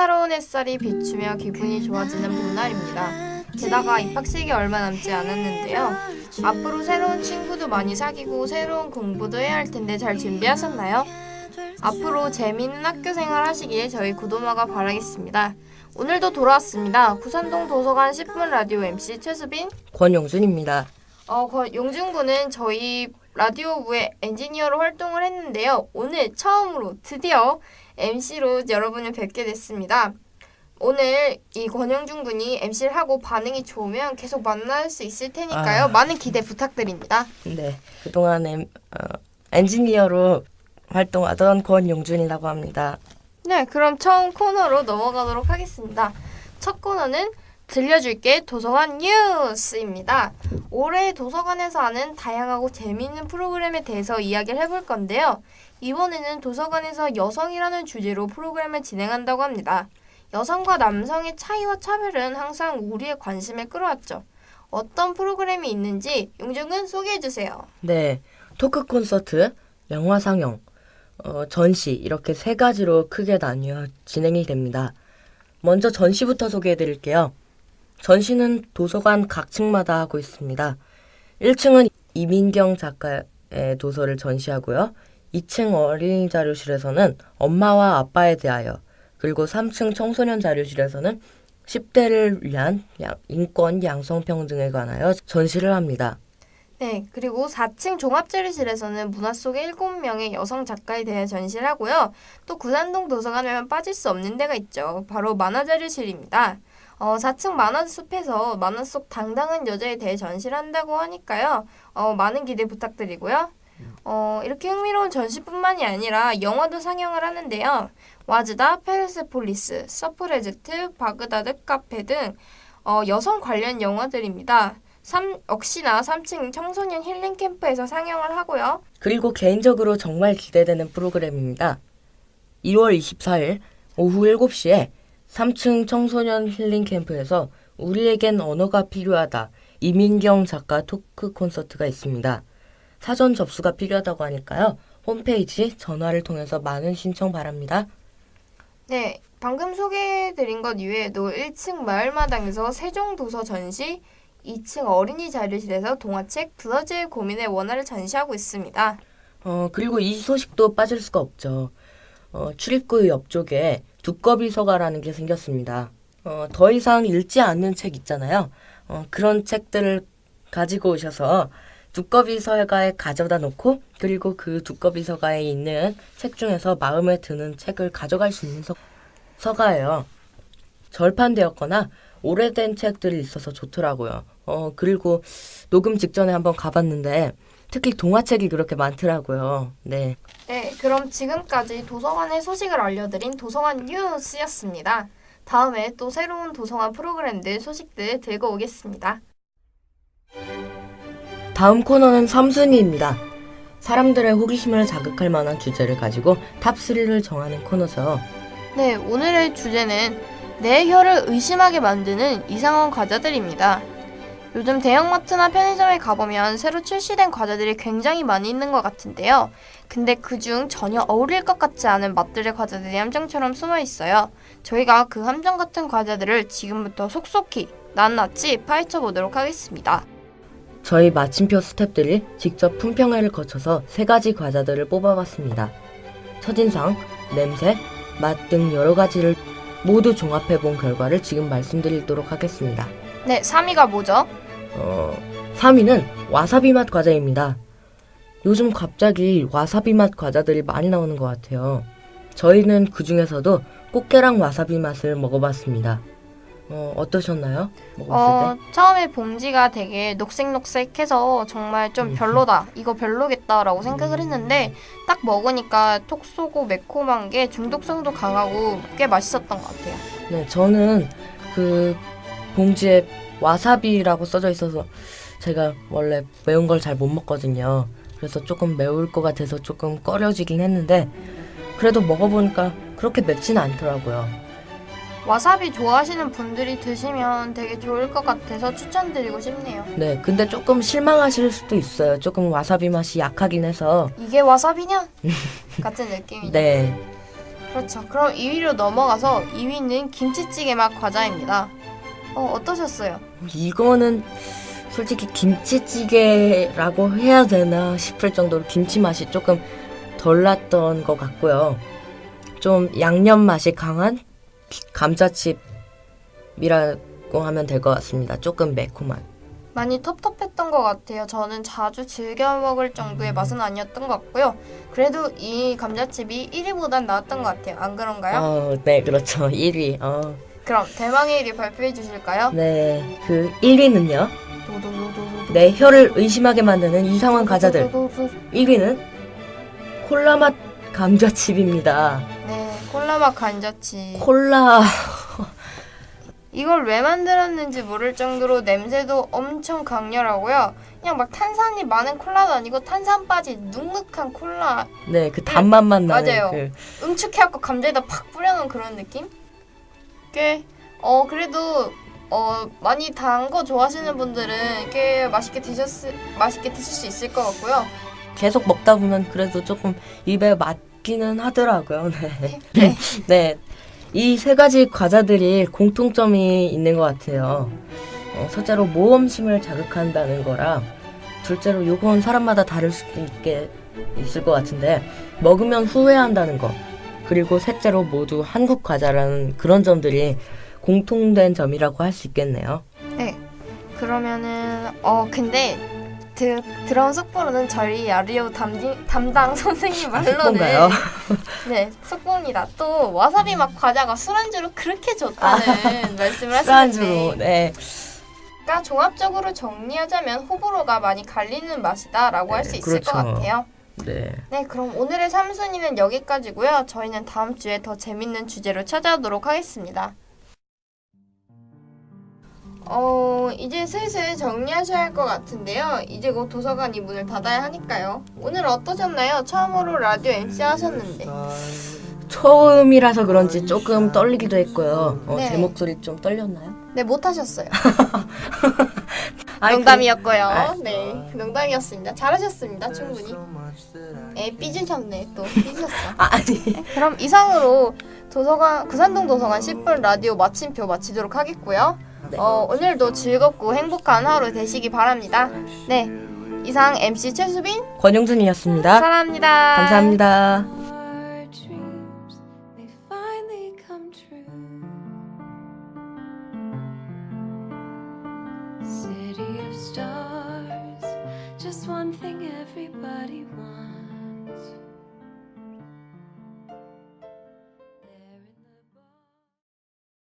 사사로운 햇살이 비추며 기분이 좋아지는 봄날입니다. 게다가 입학식이 얼마 남지 않았는데요. 앞으로 새로운 친구도 많이 사귀고 새로운 공부도 해야 할 텐데 잘 준비하셨나요? 앞으로 재미있는 학교 생활 하시길 저희 구도마가 바라겠습니다. 오늘도 돌아왔습니다. 구산동 도서관 10분 라디오 MC 최수빈. 권용준입니다. 어, 권- 용준 군은 저희 라디오부의 엔지니어로 활동을 했는데요. 오늘 처음으로 드디어 MC로 여러분을 뵙게 됐습니다. 오늘 이 권영준 군이 MC를 하고 반응이 좋으면 계속 만날 수 있을 테니까요. 아. 많은 기대 부탁드립니다. 네, 그동안 엔, 어, 엔지니어로 활동하던 권용준이라고 합니다. 네, 그럼 처음 코너로 넘어가도록 하겠습니다. 첫 코너는 들려줄게 도서관 뉴스입니다. 올해 도서관에서 하는 다양하고 재미있는 프로그램에 대해서 이야기를 해볼 건데요. 이번에는 도서관에서 여성이라는 주제로 프로그램을 진행한다고 합니다. 여성과 남성의 차이와 차별은 항상 우리의 관심을 끌어왔죠. 어떤 프로그램이 있는지 용중은 소개해주세요. 네, 토크 콘서트, 영화 상영, 어, 전시 이렇게 세 가지로 크게 나뉘어 진행이 됩니다. 먼저 전시부터 소개해 드릴게요. 전시는 도서관 각 층마다 하고 있습니다. 1층은 이민경 작가의 도서를 전시하고요. 2층 어린이 자료실에서는 엄마와 아빠에 대하여, 그리고 3층 청소년 자료실에서는 10대를 위한 양- 인권 양성평등에 관하여 전시를 합니다. 네, 그리고 4층 종합재료실에서는 문화 속의 7명의 여성 작가에 대해 전시를 하고요. 또 구산동 도서관에만 빠질 수 없는 데가 있죠. 바로 만화자료실입니다. 어, 4층 만화숲에서 만화 속 당당한 여자에 대해 전시를 한다고 하니까요. 어, 많은 기대 부탁드리고요. 어, 이렇게 흥미로운 전시뿐만이 아니라 영화도 상영을 하는데요. 와즈다, 페르세폴리스, 서프레제트, 바그다드 카페 등 어, 여성 관련 영화들입니다. 삼, 역시나 3층 청소년 힐링 캠프에서 상영을 하고요. 그리고 개인적으로 정말 기대되는 프로그램입니다. 2월 24일 오후 7시에 3층 청소년 힐링 캠프에서 우리에겐 언어가 필요하다. 이민경 작가 토크 콘서트가 있습니다. 사전 접수가 필요하다고 하니까요. 홈페이지 전화를 통해서 많은 신청 바랍니다. 네, 방금 소개해드린 것 이외에도 1층 마을마당에서 세종도서 전시, 2층 어린이 자료실에서 동화책 브러즈의 고민의 원화를 전시하고 있습니다. 어, 그리고 이 소식도 빠질 수가 없죠. 어, 출입구 옆쪽에 두꺼비 서가라는 게 생겼습니다. 어, 더 이상 읽지 않는 책 있잖아요. 어, 그런 책들을 가지고 오셔서 두꺼비 서가에 가져다 놓고 그리고 그 두꺼비 서가에 있는 책 중에서 마음에 드는 책을 가져갈 수 있는 서, 서가예요. 절판되었거나 오래된 책들이 있어서 좋더라고요. 어, 그리고 녹음 직전에 한번 가봤는데 특히 동화책이 그렇게 많더라고요. 네. 네, 그럼 지금까지 도서관의 소식을 알려드린 도서관 뉴스였습니다. 다음에 또 새로운 도서관 프로그램들 소식들 들고 오겠습니다. 다음 코너는 3순위입니다. 사람들의 호기심을 자극할 만한 주제를 가지고 탑3를 정하는 코너죠. 네, 오늘의 주제는 내 혀를 의심하게 만드는 이상한 과자들입니다. 요즘 대형마트나 편의점에 가보면 새로 출시된 과자들이 굉장히 많이 있는 것 같은데요. 근데 그중 전혀 어울릴 것 같지 않은 맛들의 과자들이 함정처럼 숨어 있어요. 저희가 그 함정 같은 과자들을 지금부터 속속히 낱낱이 파헤쳐 보도록 하겠습니다. 저희 마침표 스탭들이 직접 품평회를 거쳐서 세 가지 과자들을 뽑아봤습니다. 첫인상, 냄새, 맛 등 여러 가지를 모두 종합해 본 결과를 지금 말씀드리도록 하겠습니다. 네, 3위가 뭐죠? 어, 3위는 와사비 맛 과자입니다. 요즘 갑자기 와사비 맛 과자들이 많이 나오는 것 같아요. 저희는 그 중에서도 꽃게랑 와사비 맛을 먹어봤습니다. 어, 어떠셨나요? 먹었을 어, 때? 처음에 봉지가 되게 녹색녹색해서 정말 좀 음. 별로다. 이거 별로겠다라고 생각을 했는데 딱 먹으니까 톡 쏘고 매콤한 게 중독성도 강하고 꽤 맛있었던 것 같아요. 네, 저는 그 봉지에 와사비라고 써져 있어서 제가 원래 매운 걸 잘 못 먹거든요. 그래서 조금 매울 것 같아서 조금 꺼려지긴 했는데 그래도 먹어보니까 그렇게 맵지는 않더라고요. 와사비 좋아하시는 분들이 드시면 되게 좋을 것 같아서 추천드리고 싶네요. 네, 근데 조금 실망하실 수도 있어요. 조금 와사비 맛이 약하긴 해서. 이게 와사비냐? 같은 느낌이죠. 네. 그렇죠. 그럼 2위로 넘어가서 2위는 김치찌개 맛 과자입니다. 어, 어떠셨어요? 이거는 솔직히 김치찌개라고 해야 되나 싶을 정도로 김치 맛이 조금 덜 났던 것 같고요. 좀 양념 맛이 강한 감자칩이라고 하면 될 것 같습니다. 조금 매콤한. 많이 텁텁했던 것 같아요. 저는 자주 즐겨 먹을 정도의 맛은 아니었던 것 같고요. 그래도 이 감자칩이 1위보단 나았던 것 같아요. 안 그런가요? 어, 네, 그렇죠. 1위. 어, 그럼 대망의 1위 발표해 주실까요? 네, 그 1위는요. 도도도도도도. 내 혀를 의심하게 만드는 이상한 과자들. 도도도도도. 1위는 콜라 맛 감자칩입니다. 네, 콜라맛 감자칩. 콜라 이걸 왜 만들었는지 모를 정도로 냄새도 엄청 강렬하고요. 그냥 막 탄산이 많은 콜라도 아니고 탄산 빠진 눅눅한 콜라 네, 그 단맛만 나는 맞아요. 그 응축해갖고 감자에다 팍 뿌려놓은 그런 느낌? 꽤, 어, 그래도, 어, 많이 단 거 좋아하시는 분들은 꽤 맛있게 드셨, 맛있게 드실 수 있을 것 같고요. 계속 먹다 보면 그래도 조금 입에 맞기는 하더라고요. 네. 네. 네. 이 세 가지 과자들이 공통점이 있는 것 같아요. 어, 첫째로 모험심을 자극한다는 거랑, 둘째로 요건 사람마다 다를 수도 있게 있을 것 같은데, 먹으면 후회한다는 거. 그리고 셋째로 모두 한국 과자라는 그런 점들이 공통된 점이라고 할 수 있겠네요. 네. 그러면은, 어, 근데, 드, 드럼 속보로는 저희 야리오 담당, 담당 선생님 말로는 속보인가요? 네, 속보입니다. 또 와사비 맛 과자가 술안주로 그렇게 좋다는 말씀을 아. 술안주로, 하시는데 네. 그러니까 종합적으로 정리하자면 호불호가 많이 갈리는 맛이다라고 할수 네, 있을 것 그렇죠. 같아요. 네. 네, 그럼 오늘의 3순위는 여기까지고요. 저희는 다음 주에 더 재밌는 주제로 찾아오도록 하겠습니다. 어, 이제 슬슬 정리하셔야 할 것 같은데요. 이제 곧 도서관이 문을 닫아야 하니까요. 오늘 어떠셨나요? 처음으로 라디오 MC 하셨는데. 처음이라서 그런지 조금 떨리기도 했고요. 어, 네. 제 목소리 좀 떨렸나요? 네, 못 하셨어요. 아이, 농담이었고요. 아. 네, 농담이었습니다. 잘하셨습니다. 충분히. 에 삐지셨네 또 삐지셨어. 아, 아니. 그럼 이상으로 도서관 구산동 도서관 10분 라디오 마침표 마치도록 하겠고요. 네. 어, 오늘도 즐겁고 행복한 하루 되시기 바랍니다. 네, 이상 MC 최수빈 권용준이었습니다. 사랑합니다. 감사합니다. One thing everybody wants.